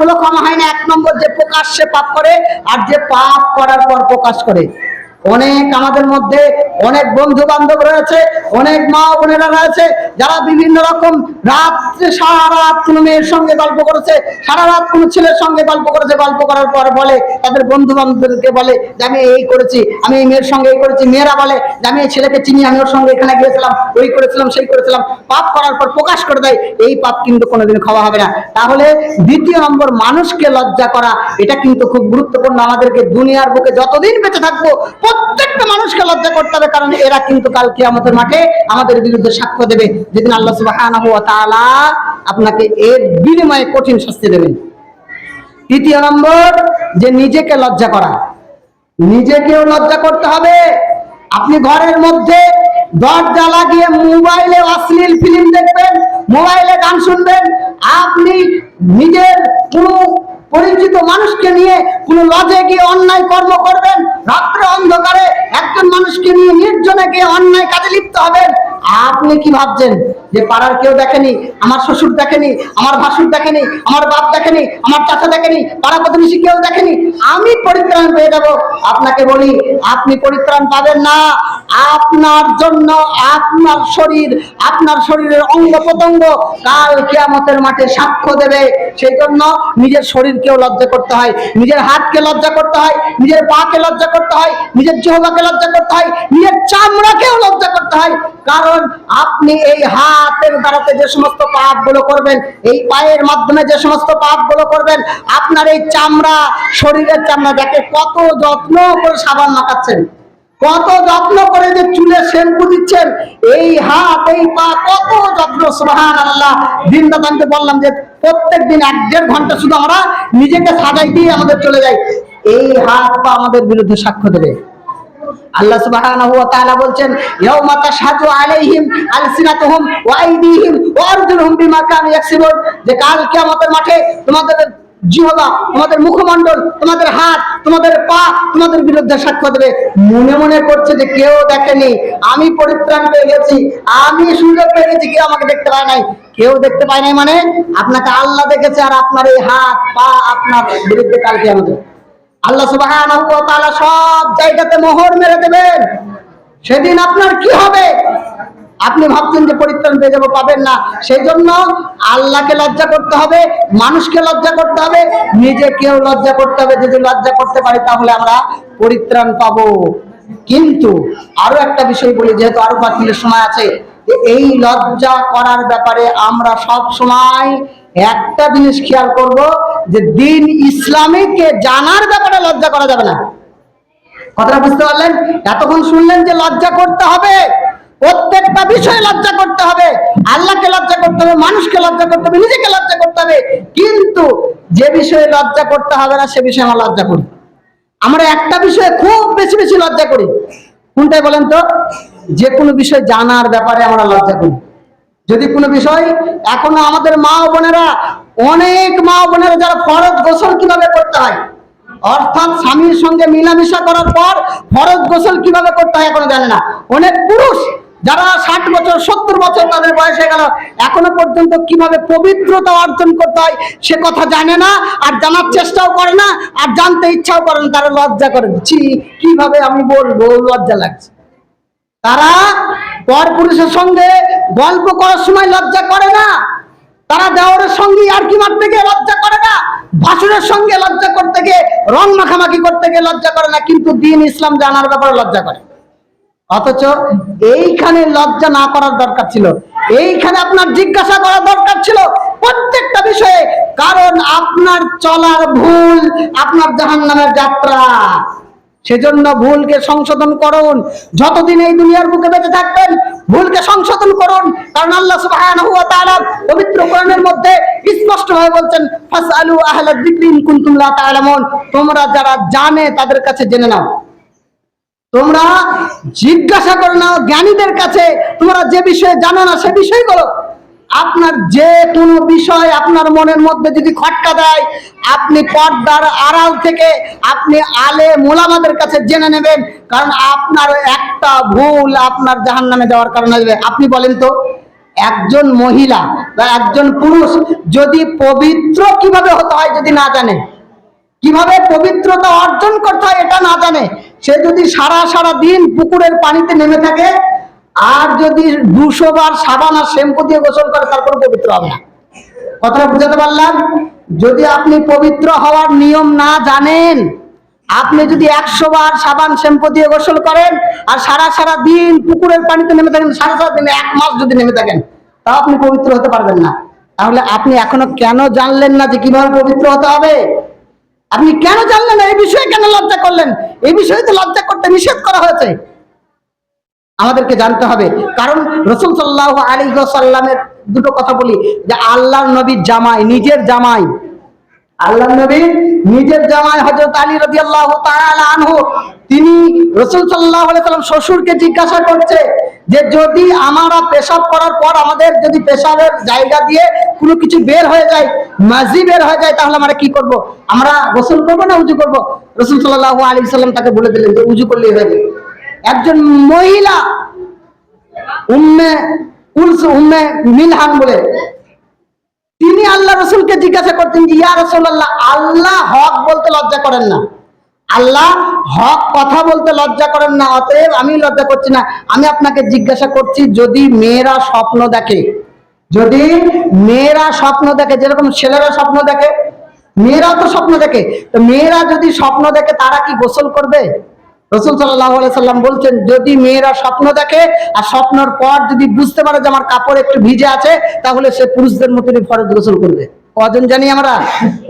গুলো ক্ষমা হয় না। এক নম্বর যে প্রকাশ্যে পাপ করে, আর যে পাপ করার পর প্রকাশ করে। অনেক আমাদের মধ্যে অনেক বন্ধু বান্ধব রয়েছে, অনেক মা বোনেরা রয়েছে, যারা বিভিন্ন রকম রাত্রে সারা রাত কোনো মেয়ের সঙ্গে গল্প করেছে সারা রাত কোনো ছেলের সঙ্গে গল্প করেছে, গল্প করার পর বলে, তাদের বন্ধু বান্ধবদেরকে বলে যে, আমি এই করেছি, আমি এই মেয়ের সঙ্গে এই করেছি। মেয়েরা বলে যে, আমি এই ছেলেকে চিনি, আমি ওর সঙ্গে এখানে গিয়েছিলাম, ওই করেছিলাম, সেই করেছিলাম। পাপ করার পর প্রকাশ করে দেয়, এই পাপ কিন্তু কোনোদিন খাওয়া হবে না। তাহলে দ্বিতীয় নম্বর, মানুষকে লজ্জা করা, এটা কিন্তু খুব গুরুত্বপূর্ণ। আমাদেরকে দুনিয়ার বুকে যতদিন বেঁচে থাকব প্রত্যেকটা মানুষকে লজ্জা করতে হবে, কারণ এরা কিন্তু কালকে আমাদের মাঠে আমাদের বিরুদ্ধে সাক্ষ্য দেবে। যেদিন আল্লাহ তাআলা আপনাকে এর বিনিময়ে কঠিন শাস্তি দেবেন। তৃতীয় নম্বর, যে নিজেকে লজ্জা করা। নিজেকেও লজ্জা করতে হবে। আপনি ঘরের মধ্যে দরজা লাগিয়ে মোবাইলে অশ্লীল ফিল্ম দেখবেন, মোবাইলে গান শুনবেন, আপনি নিজের কোনো পরিচিত মানুষকে নিয়ে কোনো লজে গিয়ে অন্যায় কর্ম করবেন, রাত্রে অন্ধকারে একজন মানুষকে নিয়ে নির্জনে গিয়ে অন্যায় কাজে লিপ্ত হবেন। আপনি কি ভাবছেন? যে পাড়ার কেউ দেখেনি, আমার শ্বশুর দেখেনি, আমার ভাসুর দেখেনি, আমার বাপ দেখেনি, আমার চাচা দেখেনি, পাড়া প্রতিবেশী কেউ দেখেনি, আমি পরিত্রাণ পেয়ে যাব। আপনাকে বলি, আপনি পরিত্রাণ পাবেন না। আপনার জন্য আপনার শরীর, আপনার শরীরের অঙ্গ প্রত্যঙ্গ কাল কেয়ামতের মাঠে সাক্ষ্য দেবে। সেই জন্য নিজের শরীরকেও লজ্জা করতে হয়, নিজের হাতকে লজ্জা করতে হয়, নিজের পাকে লজ্জা করতে হয়, নিজের জহবাকে লজ্জা করতে হয়, নিজের চামড়াকেও লজ্জা করতে হয়। কারণ আপনি এই হাতের দ্বারাতে যে সমস্ত পাপগুলো করবেন, এই পায়ের মাধ্যমে যে সমস্ত পাপগুলো করবেন, আপনার এই চামড়া, শরীরের চামড়া দেখে কত যত্ন করে সাবান মাখাচ্ছেন, কত যত্ন করে যে চুলে শ্যাম্পু দিচ্ছেন, এই হাত, এই পা কত যত্ন সুবহান আল্লাহ দিন দাদানকে বললাম যে প্রত্যেক দিন এক দেড় ঘণ্টা শুধু আমরা নিজেকে সাজাই দিয়ে আমাদের চলে যাই। এই হাত পা আমাদের বিরুদ্ধে সাক্ষ্য দেবে। আল্লাহ সুবহানাহু ওয়া তাআলা বলছেন, ইয়াউমা তাশহাদু আলাইহিম আলসিনাতুহুম ওয়া আইদিহিম ওয়া আরজুলুহুম বিমা কানু ইয়াকসিবুন। যে কাল কিয়ামতের মাঠে তোমাদের জিহবা, তোমাদের মুখমণ্ডল, তোমাদের হাত, তোমাদের পা, তোমাদের বিরুদ্ধে সাক্ষ্য দেবে। মনে মনে করছে যে কেউ দেখেনি, আমি পরিত্রাণ পেয়ে গেছি, আমি সুযোগ পেয়ে গেছি, কেউ আমাকে দেখতে পায় নাই। কেউ দেখতে পায় নাই মানে আপনাকে আল্লাহ দেখেছে আর আপনার এই হাত, পা আপনার বিরুদ্ধে কালকে আমাদের আল্লাহ তাআলা সব জায়গাতে মোহর মেরে দেবেন। সেদিন আপনার কি হবে? আপনি ভাবছেন যে পরিত্রাণ পেয়ে যাব, পাবেন না। সেই জন্য আল্লাহকে লজ্জা করতে হবে, মানুষকে লজ্জা করতে হবে, নিজেকেও লজ্জা করতে হবে। যদি লজ্জা করতে পারি তাহলে আমরা পরিত্রাণ পাবো। কিন্তু আরও একটা বিষয় বলি, যেহেতু আরও পাঁচ মিনিট সময় আছে, এই লজ্জা করার ব্যাপারে আমরা সব সময় একটা জিনিস খেয়াল করব যে দিন ইসলামীকে জানার ব্যাপারে লজ্জা করা যাবে না। কথাটা বুঝতে পারলেন? এতক্ষণ শুনলেন যে লজ্জা করতে হবে। প্রত্যেকটা বিষয়ে লজ্জা করতে হবে। আল্লাহকে লজ্জা করতে হবে, মানুষকে লজ্জা করতে হবে, নিজেকে লজ্জা করতে হবে। কিন্তু যে বিষয়ে লজ্জা করতে হবে না, সে বিষয়ে আমরা লজ্জা করি। আমরা একটা বিষয়ে খুব বেশি বেশি লজ্জা করি। কোনটাই বলেন তো? যে কোনো বিষয় জানার ব্যাপারে আমরা লজ্জা করি। যদি কোনো বিষয় এখনও আমাদের মা বোনেরা, অনেক মা বোনেরা যারা ফরজ গোসল কীভাবে করতে হয়, অর্থাৎ স্বামীর সঙ্গে মিলামিশা করার পর ফরজ গোসল কীভাবে করতে হয় এখনও জানে না। অনেক পুরুষ যারা ষাট বছর, সত্তর বছর তাদের বয়স হয়ে গেল, এখনও পর্যন্ত কীভাবে পবিত্রতা অর্জন করতে হয় সে কথা জানে না, আর জানার চেষ্টাও করে না, আর জানতে ইচ্ছাও করে না, তারা লজ্জা করে ছি, কীভাবে আমি বলব, লজ্জা লাগছে। তারা পর পুরুষের সঙ্গে গল্প করার সময় লজ্জা করে না। তারা দেওয়ারের সঙ্গে আর কি মারতে গিয়ে লজ্জা করে না? ভাসুরের সঙ্গে লজ্জা করতে গিয়ে, রং মাখামাখি করতে গিয়ে লজ্জা করে না, কিন্তু দিন ইসলাম জানার ব্যাপারে লজ্জা করে। অথচ এইখানে লজ্জা না করার দরকার ছিল। এইখানে আপনার জিজ্ঞাসা করার দরকার ছিল প্রত্যেকটা বিষয়ে। কারণ আপনার চলার ভুল, আপনার জাহান্নামের যাত্রা। সেজন্য ভুলকে সংশোধন করুন। যতদিন এই দুনিয়ার বুকে বেঁচে থাকবেন, ভুলকে সংশোধন করুন। কারণ আল্লাহ সুবহানাহু ওয়া তাআলা পবিত্র কোরআনের মধ্যে স্পষ্ট ভাবে বলছেন, ফাসআলু আহলা যিকরি ইন কুনতুম লা তা'লামুন তোমরা যারা জানে, তাদের কাছে জেনে নাও। তোমরা জিজ্ঞাসা করে নাও জ্ঞানীদের কাছে। তোমরা যে বিষয়ে জানো না, সে বিষয়গুলো। আপনার যে কোনো বিষয় আপনার মনের মধ্যে যদি খটকা দেয়, আপনি পর্দার আড়াল থেকে আপনি আলে মোলামাদের কাছে জেনে নেবেন, কারণ আপনার একটা ভুল আপনার জাহান নামে যাওয়ার কারণে হবে। আপনি বলেন তো, একজন মহিলা বা একজন পুরুষ যদি পবিত্র কীভাবে হতে হয় যদি না জানে? কীভাবে পবিত্রতা অর্জন করতে হয় এটা না জানে? সে যদি সারা সারা দিন পুকুরের পানিতে নেমে থাকে আর যদি দুশো বার সাবান আর শ্যাম্পু দিয়ে গোসল করে তারপর পবিত্র হবে না। কথাটা বুঝাতে পারলাম? যদি আপনি পবিত্র হওয়ার নিয়ম না জানেন, আপনি যদি একশো বার সাবান, শ্যাম্পু দিয়ে গোসল করেন আর সারা সারা দিন পুকুরের পানিতে নেমে থাকেন, সারা সারা দিন এক মাস যদি নেমে থাকেন, তাও আপনি পবিত্র হতে পারবেন না। তাহলে আপনি এখনও কেন জানলেন না যে কীভাবে পবিত্র হতে হবে? আপনি কেন জানলেন এই বিষয়ে কেন লজ্জা করলেন? এই বিষয়ে তো লজ্জা করতে নিষেধ করা হয়েছে। আমাদেরকে জানতে হবে। কারণ রসুল সাল্লাহ আলী সাল্লামের দুটো কথা বলি, যে আল্লাহর নবীর জামাই, নিজের জামাই। আল্লাহ নবী নিজের জামাই হজরত আলী রবি আল্লাহ আনহু। তিনি রসুল সাল্লাহ সাল্লাম শ্বশুরকে জিজ্ঞাসা করছে যে, যদি আমরা পেশাব করার পর আমাদের যদি পেশাবের জায়গা দিয়ে কোনো কিছু বের হয়ে যায় মাঝি বের হয়ে যায়, তাহলে আমরা কি করব? আমরা গোসল করব না উজু করব? রসুল সাল্লাহ আলী সাল্লাম তাকে বলে দিলেন যে, উজু করলেই হয়ে যাবে। একজন মহিলা উম্মে উলস উম্মে মিলহান বলে, তিনি আল্লাহ রসুলকে জিজ্ঞাসা করতেন যে, ইয়া রসুল্লাহ আল্লাহ হক বলতে লজ্জা করেন না। আল্লাহ হক কথা বলতে লজ্জা করেন না, অতএব আমি লজ্জা করছি না। আমি আপনাকে জিজ্ঞাসা করছি, যদি মেয়েরা স্বপ্ন দেখে, যদি মেয়েরা স্বপ্ন দেখে, যেরকম ছেলেরা স্বপ্ন দেখে, মেয়েরাও তো স্বপ্ন দেখে, তো মেয়েরা যদি স্বপ্ন দেখে, তারা কি গোসল করবে? রসুল সাল্লাহ সাল্লাম বলছেন, যদি মেয়েরা স্বপ্ন দেখে, আর স্বপ্নর পর যদি বুঝতে পারে যে আমার কাপড় একটু ভিজে আছে, তাহলে সে পুরুষদের মতনই ফরজ গোসল করবে। কজন জানি আমরা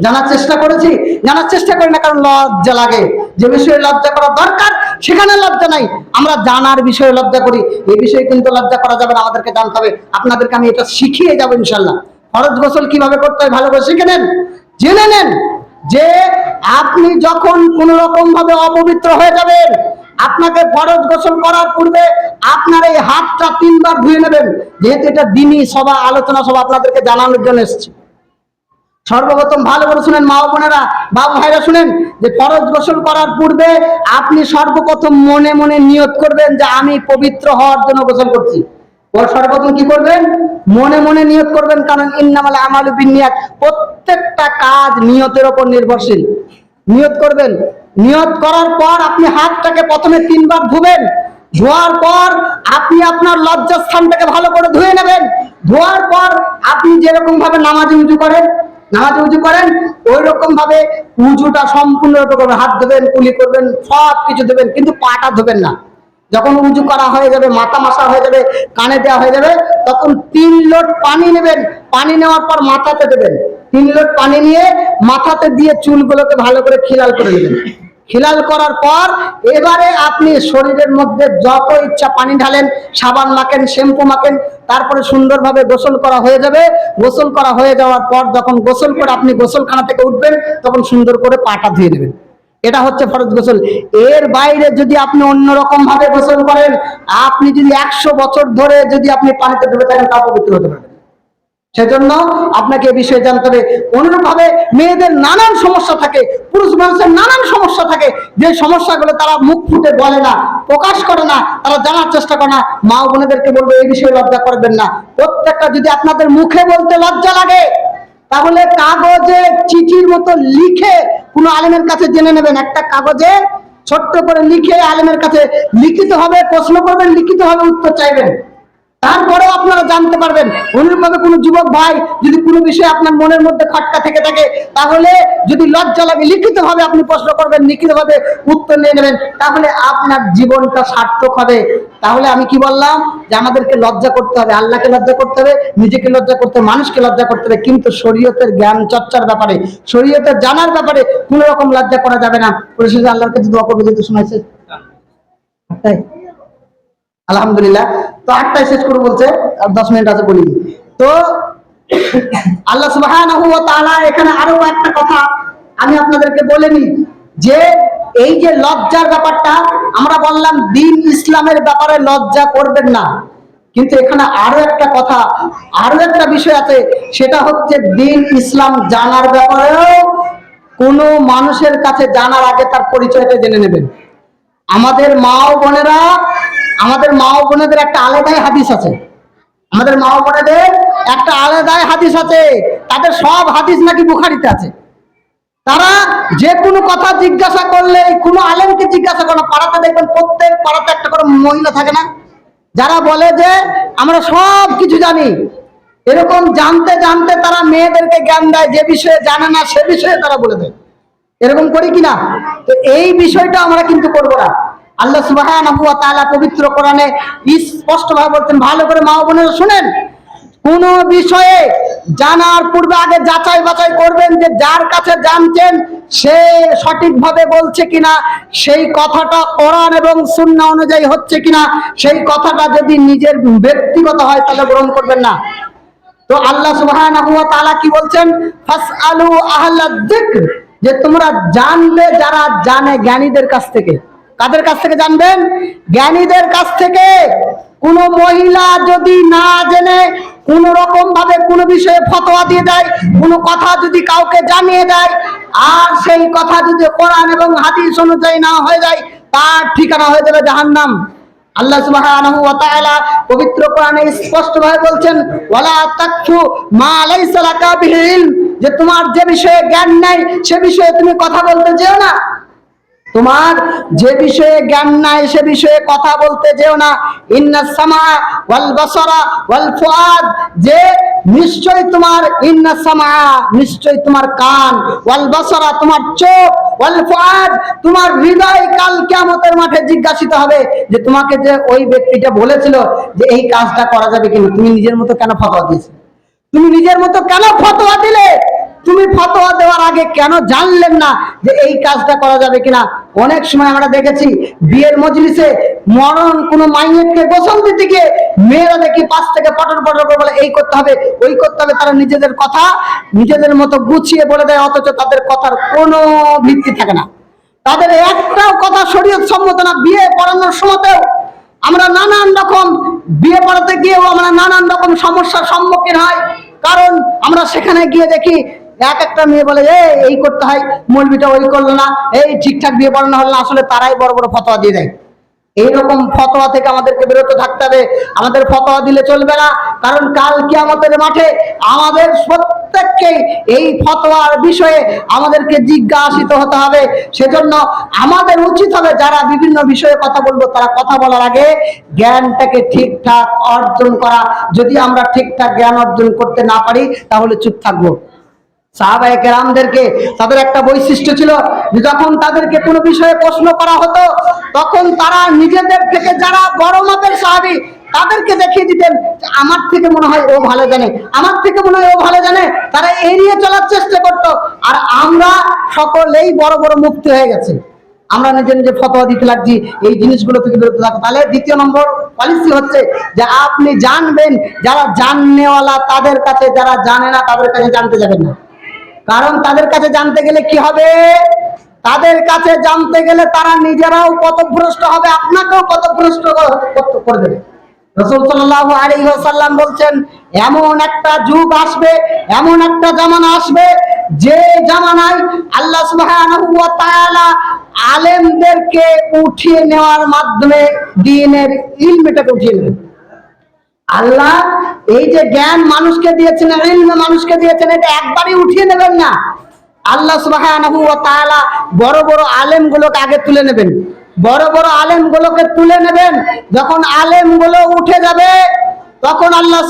জানার চেষ্টা করেছি, জানার চেষ্টা করি না কারণ লজ্জা লাগে। যে বিষয়ে লজ্জা করা দরকার, সেখানে লজ্জা নাই। আমরা জানার বিষয়ে লজ্জা করি এই বিষয়ে কিন্তু লজ্জা করা যাবে না, আমাদেরকে জানতে হবে। আপনাদেরকে আমি এটা শিখিয়ে যাব ইনশাল্লাহ ফরজ গোসল কীভাবে করতে হয় ভালো করে শিখে নেন, জেনে নেন। যে আপনি যখন কোন রকম ভাবে অপবিত্র হয়ে যাবেন, আপনাকে ফরজ গোসল করার পূর্বে আপনার এই হাতটা তিনবার ধুয়ে নেবেন। যেহেতু এটা দিনই সভা, আলোচনা সভা আপনাদেরকে জানানোর জন্য এসেছি। সর্বপ্রথম ভালো করে শুনেন, মা বোনেরা, বাবু ভাইরা শুনেন, যে ফরজ গোসল করার পূর্বে আপনি সর্বপ্রথম মনে মনে নিয়ত করবেন যে আমি পবিত্র হওয়ার জন্য গোসল করছি। সর্বপ্রথম কি করবেন? মনে মনে নিয়ত করবেন, কারণ ইন্নামাল আমালু বিনিয়াত প্রত্যেকটা কাজ নিয়তের ওপর নির্ভরশীল। নিয়ত করবেন। নিয়ত করার পর আপনি হাতটাকে প্রথমে তিনবার ধুবেন। ধোয়ার পর আপনি আপনার লজ্জাস্থানটাকে ভালো করে ধুয়ে নেবেন। ধোয়ার পর আপনি যেরকম ভাবে নামাজে উজু করেন, নামাজে উজু করেন ওই রকম ভাবে উঁচুটা সম্পূর্ণরূপে করবেন। হাত ধোবেন, কুলি করবেন সব কিছু দেবেন কিন্তু পাটা ধোবেন না। যখন উঁচু করা হয়ে যাবে, মাথা মাসা হয়ে যাবে, কানে দেওয়া হয়ে যাবে, তখন তিন লোট পানি নেবেন। পানি নেওয়ার পর মাথাতে দেবেন। তিন লোট পানি নিয়ে মাথাতে দিয়ে চুলগুলোকে ভালো করে খিলাল করে নেবেন। খিলাল করার পর এবারে আপনি শরীরের মধ্যে যত ইচ্ছা পানি ঢালেন, সাবান মাখেন, শ্যাম্পু মাখেন, তারপরে সুন্দরভাবে গোসল করা হয়ে যাবে। গোসল করা হয়ে যাওয়ার পর যখন গোসল করে আপনি গোসলখানা থেকে উঠবেন, তখন সুন্দর করে পাটা ধুয়ে নেবেন। এটা হচ্ছে ফরজ গোসল। এর বাইরে যদি আপনি অন্যরকম ভাবে গোসল করেন, আপনি যদি একশো বছর ধরে যদি আপনি পানিতে ডুবে থাকেন তা পবিত্র হতে পারবেন সেজন্য আপনাকে এ বিষয়ে জানতে হবে। অনুরূপ ভাবে মেয়েদের নানান সমস্যা থাকে, পুরুষ মানুষের নানান সমস্যা থাকে। যে সমস্যাগুলো তারা মুখ ফুটে বলে না, প্রকাশ করে না, তারা জানার চেষ্টা করে না। মা বোনেদেরকে বলব, এই বিষয়ে লজ্জা করবেন না। প্রত্যেকটা যদি আপনাদের মুখে বলতে লজ্জা লাগে তাহলে কাগজে চিঠির মতো লিখে কোনো আলেমের কাছে জেনে নেবেন। একটা কাগজে ছোট্ট করে লিখে আলেমের কাছে লিখিত হবে, প্রশ্ন করবেন, লিখিত হবে, উত্তর চাইবেন। তারপরেও আপনারা জানতে পারবেন। অনুরূপভাবে কোনো যুবক ভাই যদি কোনো বিষয়ে আপনার মনের মধ্যে খটকা থেকে থাকে, তাহলে যদি লজ্জা লাগে লিখিত ভাবে আপনি প্রশ্ন করবেন লিখিত ভাবে উত্তর নিয়ে নেবেন, তাহলে আপনার জীবনটা সার্থক হবে। তাহলে আমি কি বললাম? যে আমাদেরকে লজ্জা করতে হবে, আল্লাহকে লজ্জা করতে হবে, নিজেকে লজ্জা করতে হবে, মানুষকে লজ্জা করতে হবে। কিন্তু শরীয়তের জ্ঞান চর্চার ব্যাপারে, শরীয়তের জানার ব্যাপারে কোনো রকম লজ্জা করা যাবে না। পরিশেষে আল্লাহর কাছে দোয়া করবে, যেহেতু শোনাইছে। তাই আলহামদুলিল্লাহ। তো আটটায় শেষ করে বলছে, আর দশ মিনিট আছে বলি তো আল্লাহ তাআলা এখানে আরও একটা কথা আমি আপনাদেরকে বলে নিই। যে এই যে লজ্জার ব্যাপারটা, আমরা বললাম, দিন ইসলামের ব্যাপারে লজ্জা করবেন না। কিন্তু এখানে আরও একটা কথা, আরও একটা বিষয় আছে, সেটা হচ্ছে দিন ইসলাম জানার ব্যাপারেও কোনো মানুষের কাছে জানার আগে তার পরিচয়টা জেনে নেবেন। আমাদের মা ও বোনেরা, আমাদের মা ও বোনেদের একটা আলাদাই হাদিস আছে। আমাদের মা ও বোনেদের একটা আলাদাই হাদিস আছে। তাদের সব হাদিস নাকি বুখারিতে আছে। তারা যে কোনো কথা জিজ্ঞাসা করলে, কোনো আলেমকে জিজ্ঞাসা করে পাড়াতে দেখবেন প্রত্যেক পাড়াতে একটা করে মহিলা থাকে না? যারা বলে যে, আমরা সব কিছু জানি। এরকম জানতে জানতে তারা মেয়েদেরকে জ্ঞান দেয়, যে বিষয়ে জানে না, সে বিষয়ে তারা বলে দেয়। এরকম করি কিনা? তো এই বিষয়টা আমরা কিন্তু করব না। আল্লাহ তাআলা পবিত্র কোরআনে স্পষ্ট ভাবে বলছেন, ভালো করে মা বোনেরা শুনেন। কোন বিষয়ে জানার পূর্বে আগে যাচাই বাছাই করবেন যে যার কাছে জানছেন সে সঠিকভাবে বলছে কিনা, সেই কথাটা কোরআন এবং সুন্নাহ অনুযায়ী হচ্ছে কিনা, সেই কথাটা যদি নিজের ব্যক্তিগত হয় তাহলে গ্রহণ করবেন না। তো আল্লাহ ওয়া কি বলছেন? ফাসআলু যিকর, যে তোমরা জানবে যারা জানে জ্ঞানীদের কাছ থেকে। কাদের কাছ থেকে জানবেন? জ্ঞানীদের কাছ থেকে। কোন মহিলা যদি না জেনে কোন রকম ভাবে কোনো বিষয়ে ফতোয়া দিয়ে দেয়, কোনো কথা যদি কাউকে জানিয়ে দেয়, আর সেই কথা যদি কোরআন এবং হাদিস অনুযায়ী না হয়ে যায়, তার ঠিকানা হয়ে যাবে জাহান্নাম। আল্লাহ সুবহানাহু ওয়া তাআলা পবিত্র কোরআনে স্পষ্ট ভাবে বলছেন, ওয়ালা তাকফু মা লাইসা লাকা বিহি ইলম, যে তোমার যে বিষয়ে জ্ঞান নাই, সে বিষয়ে তুমি কথা বলতে যেও না। তোমার যে বিষয়ে জ্ঞান নাই, সে বিষয়ে কথা বলতে যেও না। ইন্না সামা ওয়াল বাসারা ওয়াল ফুআদ, যে নিশ্চয় তোমার, ইন্না সামা, নিশ্চয় তোমার কান। ওয়াল বাসারা, তোমার চোখ। ওয়াল ফুআদ, তোমার হৃদয় কাল কিয়ামতের মাঠে জিজ্ঞাসিত হবে যে তোমাকে যে ওই ব্যক্তিটা বলেছিল যে এই কাজটা করা যাবে কিনা, তুমি নিজের মতো কেন ফতোয়া দিয়েছিলে? তুমি নিজের মতো কেন ফতোয়া দিলে? তুমি ফতোয়া দেওয়ার আগে কেন জানলেন না যে এই কাজটা করা যাবে কিনা? অনেক সময় আমরা দেখেছি বিয়ের মজলিসে মরণ কোন মাইয়েতকে গোসল দিতে গিয়ে মেয়েরা দেখি পাশ থেকে পটর পটর করে বলে, এই করতে হবে, ওই করতে হবে। তারা নিজেদের কথা নিজেদের মতো গুছিয়ে বলে দেয়, অথচ তাদের কথার কোনো ভিত্তি থাকে না। তাদের একটাও কথা শরীয়ত সম্মত না, বিয়ে পড়ানোর সময়তেও আমরা নানান রকম বিয়ে পড়াতে গিয়েও আমরা নানান রকম সমস্যার সম্মুখীন হয়। কারণ আমরা সেখানে গিয়ে দেখি এক একটা মেয়ে বলে, এ, এই করতে হয়, মৌলবিটা ওই করল না, এই ঠিকঠাক বিয়ে পড়ানো হলো না। আসলে তারাই বড় বড় ফতোয়া দিয়ে দেয়। এইরকম ফতোয়া থেকে আমাদেরকে বিরত থাকতে হবে। আমাদের ফতোয়া দিলে চলবে না, কারণ কাল কি আমাদের মাঠে আমাদের প্রত্যেককেই এই ফতোয়ার বিষয়ে আমাদেরকে জিজ্ঞাসিত হতে হবে। সেজন্য আমাদের উচিত হবে যারা বিভিন্ন বিষয়ে কথা বলব, তারা কথা বলার আগে জ্ঞানটাকে ঠিকঠাক অর্জন করা। যদি আমরা ঠিকঠাক জ্ঞান অর্জন করতে না পারি, তাহলে চুপ থাকব। সাহাবায়ে তাদের একটা বৈশিষ্ট্য ছিল, যখন তাদেরকে কোনো বিষয়ে প্রশ্ন করা হতো, তখন তারা নিজেদের থেকে যারা বড় মাপের সাহাবি, তাদেরকে দেখিয়ে দিতেন আমার থেকে মনে হয় ও ভালো জানে, আমার থেকে মনে হয় ও ভালো জানে। তারা এড়িয়ে চলার চেষ্টা করতো, আর আমরা সকলেই বড় বড় মুক্তি হয়ে গেছে। আমরা নিজে নিজে ফতোয়া দিতে লাগছি, এই জিনিসগুলো থেকে বিরত থাকব তাহলে দ্বিতীয় নম্বর পলিসি হচ্ছে যে আপনি জানবেন, যারা জাননেওয়ালা তাদের কাছে, যারা জানে না, তাদের কাছে জানতে যাবেন না। কারণ তাদের কাছে জানতে গেলে কি হবে? তাদের কাছে জানতে গেলে তারা নিজেরাও পথভ্রষ্ট হবে, আপনাকেও পথভ্রষ্ট কর- দেবে রসুল আলাইহি ওয়াসাল্লাম বলছেন, এমন একটা যুগ আসবে, এমন একটা জামানা আসবে, যে জামানায় আল্লাহ ওয়া আলেমদেরকে উঠিয়ে নেওয়ার মাধ্যমে দ্বীনের ইলমটাকে উঠিয়ে নেবেন আল্লাহ, এই যে জ্ঞান মানুষকে দিয়েছেন মানুষকে দিয়েছেন, এটা একবারই উঠিয়ে নেবেন না। আল্লাহ তাআলা বড় বড় আলেম গুলোকে আগে তুলে নেবেন। বড় বড় আলেম গুলোকে তুলে নেবেন, যখন আলেমগুলো উঠে যাবে, তখন আল্লাহ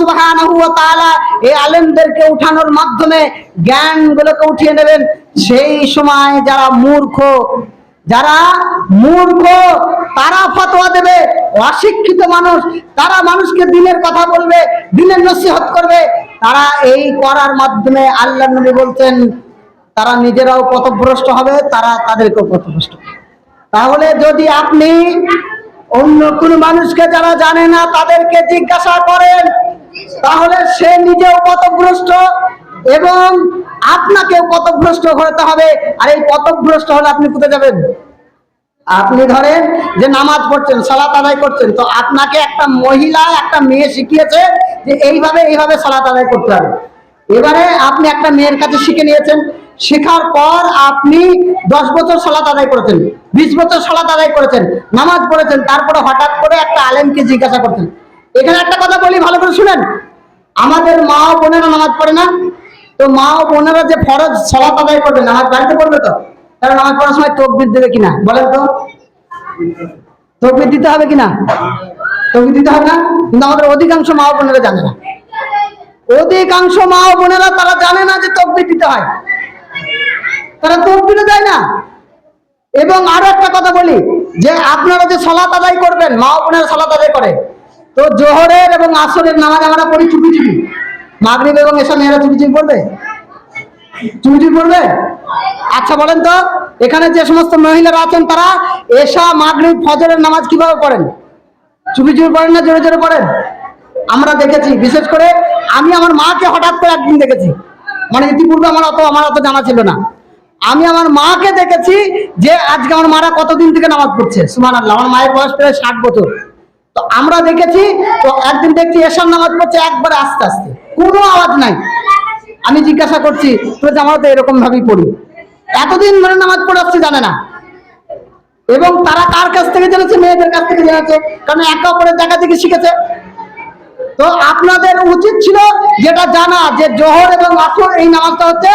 তাআলা এই আলেমদেরকে উঠানোর মাধ্যমে জ্ঞান গুলোকে উঠিয়ে নেবেন। সেই সময় যারা মূর্খ যারা মূর্খ, তারা ফতোয়া দেবে অশিক্ষিত মানুষ, তারা মানুষকে দিনের কথা বলবে দিনের নসিহত করবে তারা এই করার মাধ্যমে আল্লাহ নবী বলছেন, তারা নিজেরাও পথভ্রষ্ট হবে, তারা তাদেরকেও পথভ্রষ্ট। তাহলে যদি আপনি অন্য কোন মানুষকে যারা জানে না, তাদেরকে জিজ্ঞাসা করেন, তাহলে সে নিজেও পথভ্রষ্ট এবং আপনাকেও পথভ্রষ্ট হতে হবে। আর এই পথভ্রষ্ট হলে আপনি কোথায় যাবেন? আপনি ধরেন যে নামাজ পড়ছেন, সালাত আদায় করছেন, তো আপনাকে একটা মহিলা, একটা মেয়ে শিখিয়েছে যে এইভাবে এইভাবে সালাত আদায় করতে হবে। এবারে আপনি একটা মেয়ের কাছে শিখে নিয়েছেন। শেখার পর আপনি দশ বছর সালাত আদায় করেছেন, বিশ বছর সালাত আদায় করেছেন, নামাজ পড়েছেন, তারপরে হঠাৎ করে একটা আলেমকে জিজ্ঞাসা করছেন। এখানে একটা কথা বলি, ভালো করে শুনেন। আমাদের মা বোনেরা নামাজ পড়ে না। তো মা ও বোনেরা যে ফরজ সলাত আদায় করবে, নামাজ বাড়িতে পড়বে তো? তারা নামাজ পড়ার সময় তকবির দেবে কিনা? বলেন তো। তকবির দিতে হবে কিনা? তকবির দিতে হবে না? কিন্তু আমাদের অধিকাংশ মা ও বোনেরা জানে না। অধিকাংশ মা ও বোনেরা তারা জানে না যে তকবির দিতে হয়। তারা তকবিরও দেয় না। এবং আরও একটা কথা বলি, যে আপনারা যে সলাত আদায় করবেন, মা ও বোনেরা সলাত আদায় করে, তো জোহরের এবং আসরের নামাজ আমরা পড়ি চুপি চুপি মাগরিব এবং এসব মেয়েরা চুপি চুপি পড়বে চুপি চুপি পড়বে আচ্ছা বলেন তো, এখানে যে সমস্ত মহিলারা আছেন তারা এশা, মাগরিব, ফজরের নামাজ কীভাবে পড়েন? চুপি চুপি পড়েন না জোরে জোরে পড়েন আমরা দেখেছি, বিশেষ করে আমি আমার মাকে হঠাৎ করে একদিন দেখেছি। মানে ইতিপূর্বে আমার অত আমার অত জানা ছিল না। আমি আমার মাকে দেখেছি যে আজকে আমার মারা কতদিন থেকে নামাজ পড়ছে। সুমান আল্লাহ আমার মায়ের বয়স প্রায় ষাট বছর। তো আমরা দেখেছি, তো একদিন দেখছি এসব নামাজ পড়ছে একবারে আস্তে আস্তে। কোনো আওয়াজ নাই। আমি জিজ্ঞাসা করছি তো আমরা তো এরকম ভাবেই পড়ি। এতদিন ধরে নামাজ পড়াচ্ছি জানে না। এবং তারা কার কাছ থেকে জেনেছে? মেয়েদের কাছ থেকে জেনেছে। কারণ একে অপরের দেখা থেকে শিখেছে। তো আপনাদের উচিত ছিল যেটা জানা, যে জোহর এবং আসর, এই নামাজটা হচ্ছে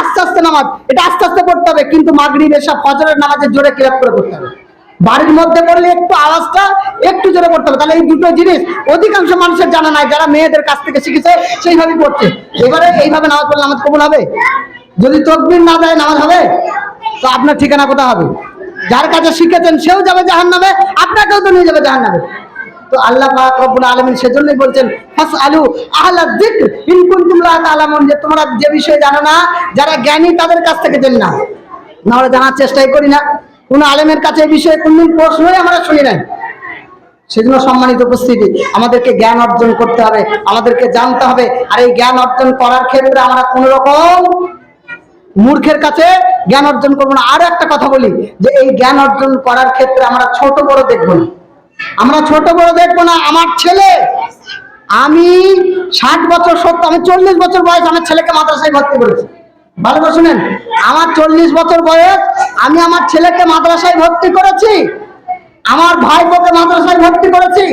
আস্তে আস্তে নামাজ। এটা আস্তে আস্তে পড়তে হবে, কিন্তু মাগরিব এসব ফজরের নামাজের জোরে ক্লিয়ার করে পড়তে হবে। বাড়ির মধ্যে পড়লে একটু আওয়াজটা একটু জোরে পড়তে হবে। তাহলে এই দুটো জিনিস অধিকাংশ মানুষের জানা নাই, যারা মেয়েদের কাছ থেকে শিখেছে সেইভাবেই পড়ছে। এবারে এইভাবে নামাজ পড়লে নামাজ কবুল হবে? যদি তকবির না দেয়, নামাজ হবে? তো আপনার ঠিকানা কোথায় হবে? যার কাছে শিখেছেন, সেও যাবে জাহান নামে আপনাকেও তো নিয়ে যাবে জাহান নামে তো আল্লাহ রব্বুল আলামিন সেজন্যই বলছেন ফাস আলু আহলা যিকর, ইন কুনতুম লা যে তোমরা যে বিষয়ে জানো না, যারা জ্ঞানী তাদের কাছ থেকে জেনে না আমরা জানার চেষ্টাই করি না। কোন আলেমের কাছে এই বিষয়ে কোনদিন প্রশ্নই আমরা শুনি নাই। সেজন্য সম্মানিত উপস্থিতি, আমাদেরকে জ্ঞান অর্জন করতে হবে, আমাদেরকে জানতে হবে, আর এই জ্ঞান অর্জন করার ক্ষেত্রে আমরা কোন রকম মূর্খের কাছে জ্ঞান অর্জন করব না। আর একটা কথা বলি, যে এই জ্ঞান অর্জন করার ক্ষেত্রে আমরা ছোট বড় দেখব না। আমরা ছোট বড় দেখব না, আমার ছেলে। আমি ষাট বছর, সত্তর, আমি চল্লিশ বছর বয়স আমার ছেলেকে মাদ্রাসায় ভর্তি করেছি। ভালো করে শুনেন, আমার চল্লিশ বছর বয়স, আমি আমার ছেলেকে মাদ্রাসায় ভর্তি করেছি, আমার ভাই বোকে মাদ্রাসায় ভর্তি করেছি,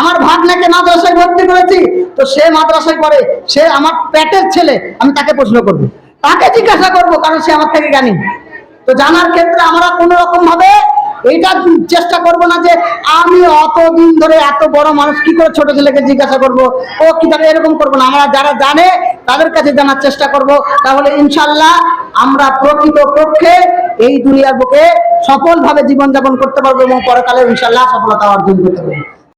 আমার ভাগনাকে মাদ্রাসায় ভর্তি করেছি, তো সে মাদ্রাসায় পড়ে, সে আমার পেটের ছেলে, আমি তাকে প্রশ্ন করব। তাকে জিজ্ঞাসা করব, কারণ সে আমার থেকে জ্ঞানী। তো জানার ক্ষেত্রে আমরা কোনো রকম ভাবে এইটা চেষ্টা করব না যে আমি অতদিন ধরে এত বড় মানুষ, কি করে ছোট ছেলেকে জিজ্ঞাসা করব? ও কি তাহলে এরকম করব না? আমরা যারা জানে, তাদের কাছে জানার চেষ্টা করব। তাহলে ইনশাল্লাহ আমরা প্রকৃত পক্ষে এই দুনিয়ার বুকে সফলভাবে জীবনযাপন করতে পারব এবং পরকালে ইনশাল্লাহ সফলতা অর্জন করতে পারব।